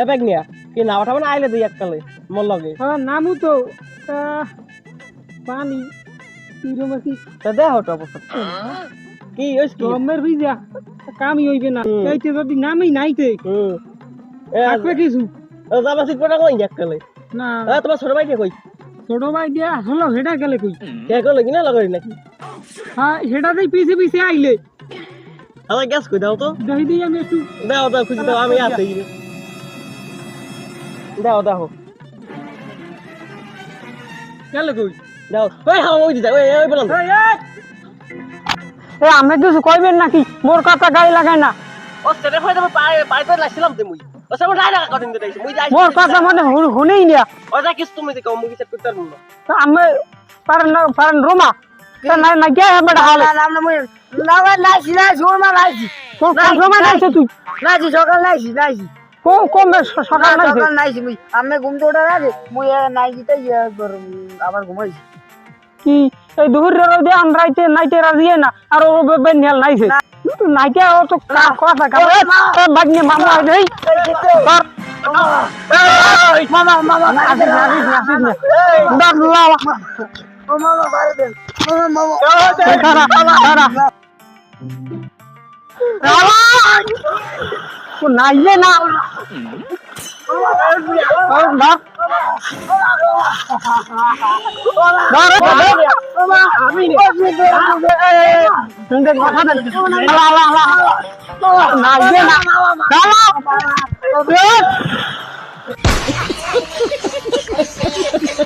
এ bag নিয়া। কি না ওঠা মানে আইলে দুই এককালে মোর লগে। হ্যাঁ নামু তো। পানি। তিরমাসি তা দেখ ওটা অবস্থা। কি কি? গমের ভিজা। কামই হইবে না। এইতে যদি নামই নাইতে হুম। এ থাকবে কিছু? জামা সিট পটা কই এককালে? না। এ তোমার ছোট ভাই কে কই? ছোট ভাই দিয়া হলো হেটা গেলে কই? কে কই লাগি না লগরি নাকি? হ্যাঁ হেটাতেই পিছে পিছে আইলে। আমার গ্যাস কই দাও তো? দেখি দিই আমি একটু দাও দাও খুঁজে দাও আমি আছি। দাও দাও গেলে কই দাও ওই হ্যাঁ ওই দিদা ওই ওই বললাম! এ আমি কিছু কইবেন নাকি মোর কথা গায়ে লাগায় না ও সেটা হয়ে যাবে পায়ে পায়ে তো লাগছিলাম তো মুই ও সব ডাই লাগা কঠিন দিতে মুই যাই মোর কথা মানে হু- শুনেই না ও যা কিস তুমি দেখো মুই কিছু করতে পারব না আমি পারেন না পারেন রোমা তা না না কে হবে হালে না না মুই না ভাই নাইছি নাইছি মা নাইছি কোন সময় নাইছে তুই নাইছি সকাল কো কমবে সকাল নাইছে সকাল নাইছি মুই আমি ঘুম তো ওঠার আগে মুই নাইছি তাই আবার ঘুমাইছি। কি? এই দুপুর রোদে আনরাইতে নাইতে রাজি না আর ও বেন হেল নাইছে নাইকে ও তো কথা কা এ বাগনি মামা দেই। মামা মামা আসিস না আসিস না আসিস না দাঁত লালা ও মামা বাইরে দেন। মামা মামা দাঁড়া দাঁড়া তো নাইলে না ও না না